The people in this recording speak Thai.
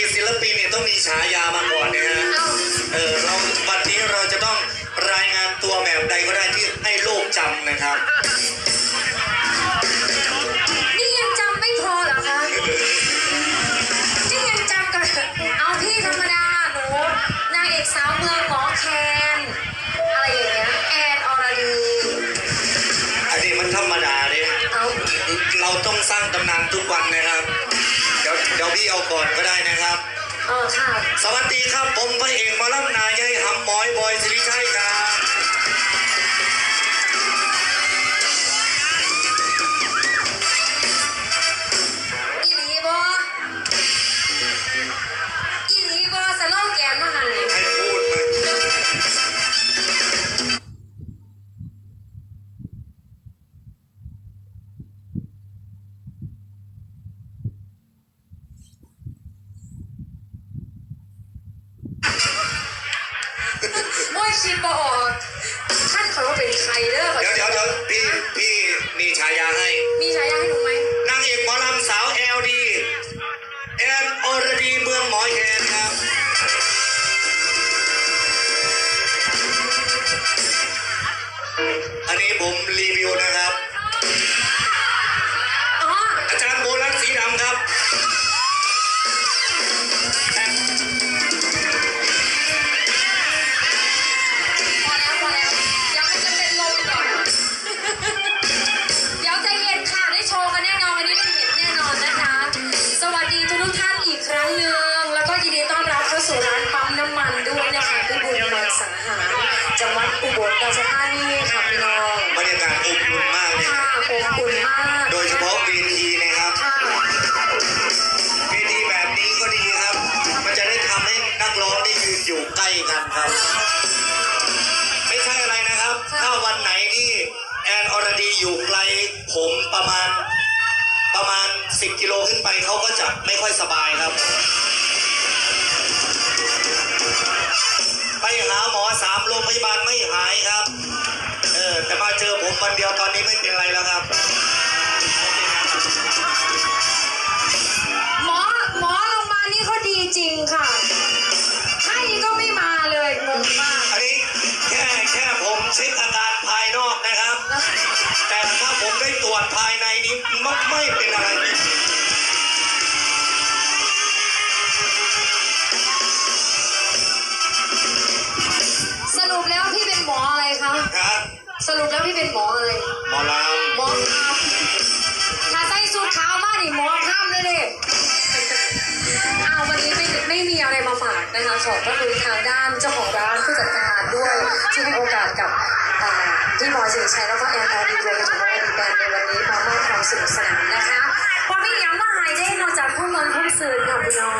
ติศิลปินเนี่ยต้องมีฉายามาก่อนนะฮะเอ้าเออเราวันนี้เราจะต้องรายงานตัวแบบใดก็ได้ที่ให้โลกจำนะครับ นี่ยังจำไม่พอเหรอคะ นี่ยังจำกัน เอาพี่ธรรมดาหนูนางเอกสาวเมืองหมอแคน อะไรอย่างเงี้ย แอนอรดี อันนี้มันธรรมดาเลยเอาเราต้องสร้างตำนานทุกวันนะครับเดี๋ยว เดี๋ยวพี่เอาก่อนก็ได้นะครับ เออค่ะสวัสดีครับผมพระเอกหมาล่ำนายใหญ่หำหมอยบอยสิริชัยครับ อ้ยคิดบออกท่านเขาว่าเป็นใครเด้อเดี๋ยวเดี๋ยวเดี๋ยวพี่พี่มีฉายาให้ มี วัดอุบลราชธานีค่ะพี่น้องบรรยากาศอบอุ่นมากเลยค่ะอบอุ่นมาก โดยเฉพาะเวทีนะครับค่ะเวทีแบบนี้ก็ดีครับ มันจะได้ทำให้นักร้องได้ยืนอยู่ใกล้กันครับ ไม่ใช่อะไรนะครับ ถ้าวันไหนที่แอนอรดีอยู่ไกลผมประมาณประมาณ 10 กิโลขึ้นไปเขาก็จะไม่ค่อยสบายครับ มาเจอผมวันเดียวตอนนี้ไม่เป็นไรแล้วครับหมอหมอโรงพยาบาลนี่เขาดีจริงค่ะ ให้ก็ไม่มาเลยงงมาก อันนี้แค่แค่ผมเช็คอาการภายนอกนะครับ แต่ถ้าผมได้ตรวจภายในนี้ไม่ไม่เป็นอะไร สรุปแล้วพี่เป็นหมออะไร หมอลหมอข้ามถ้าใส่สูทขาวมากนี่หมอข้ามเลยเด็อ้าววันนี้ไม่ไม่มีอะไรมาฝากนะคะขอบพระคุณทางด้านเจ้าของร้านผู้จัดการด้วยที่ให้โอกาสกับอ่าพี่บอยสิริชัยแล้วก็แอนออดีรวมไปถึงวงอดีแบนในวันนี้มามอบความสนุกสนานนะคะพอไม่ย้ำว่าหายได้นอกจากข้อมูลข้อสื่อค่ะพี่น้อง